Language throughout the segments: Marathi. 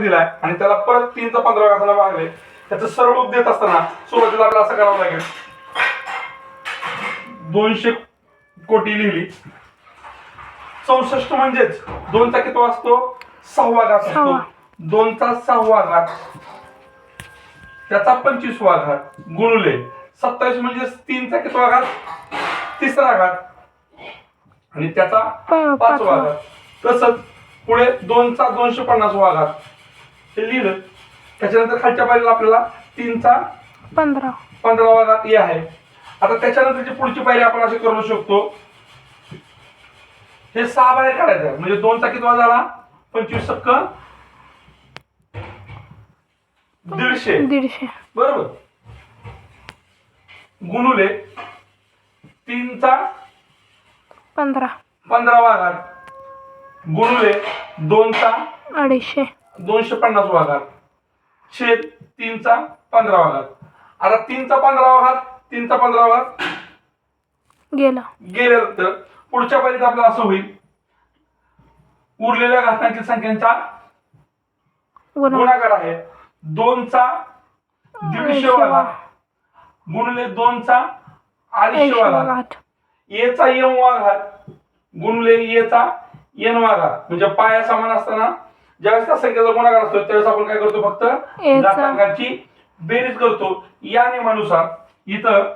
दिलाय आणि त्याला परत तीनचा पंधरा घासाला भागले त्याचं सरळ रूप देत असताना सुरुवातीला आपल्याला असं करावं लागेल. दोनशे कोटी लिहिली. चौसष्ट म्हणजेच दोनचा किती असतो सहावा घात असतो. दोनचा सहावा घात. त्याचा पंचवीसवा घात. गुणुले. सत्तावीस म्हणजे तीनचा कितवा घात? तिसरा घात. आणि त्याचा पाचवा. घात. तसंच पुढे दोनचा दोनशे पन्नास घात. हे लिहिलं. त्याच्यानंतर खालच्या पायरीला आपल्याला तीनचा पंधरा. पंधरावा घात हे आहे. आता त्याच्यानंतरची पुढची पायरी आपण अशी करू शकतो हे सहा बाहेर काढायचं. म्हणजे दोनचा कितवा झाला? पंचवीस सक्क दीडशे. दीडशे. बरोबर. गुणुले तीनचा पंधरा. पंधरावा घात गुणुले दोनचा अडीचशे. दोनशे पन्नास घात छेद तीनचा पंधरावा घात आता तीनचा पंधरावा घात तीनचा पंधरावा घात गेला. गेल्यानंतर पुढच्या पायरीत आपलं असं होईल. उरलेल्या घातांची संख्यांचा गुणाकार आहे. दोनचा दीडशेवा घात गुणले दोनचा अडीचशेवा घात घाट येचा यमवा घात गुणले येचा येनवा घात म्हणजे पाया समान असताना ज्यावेळेस त्या संख्येचा गुणाकार असतो त्यावेळेस आपण काय करतो फक्त. घातांकाची बेरीज करतो या नियमानुसार इथं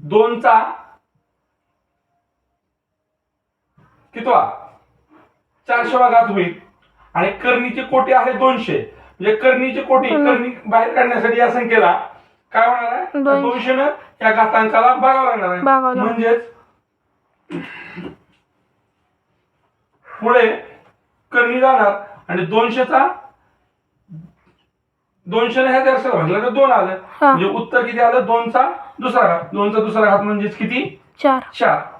दोनचा कितवा चारशेवा घात होईल आणि करणीची कोटी आहे दोनशे म्हणजे करणीची कोटी. करणी बाहेर काढण्यासाठी या संख्येला काय होणार आहे दोनशे. दोनशेनं या घातांकाला बघावं लागणार आहे. म्हणजेच पुढे कमी जाणार आणि दोनशेचा दोनशेने ह्या चारशे म्हटलं तर दोन आलं. म्हणजे उत्तर किती आलं? दोनचा दुसरा घात. दोनचा दुसरा घात म्हणजेच किती? चार. चार.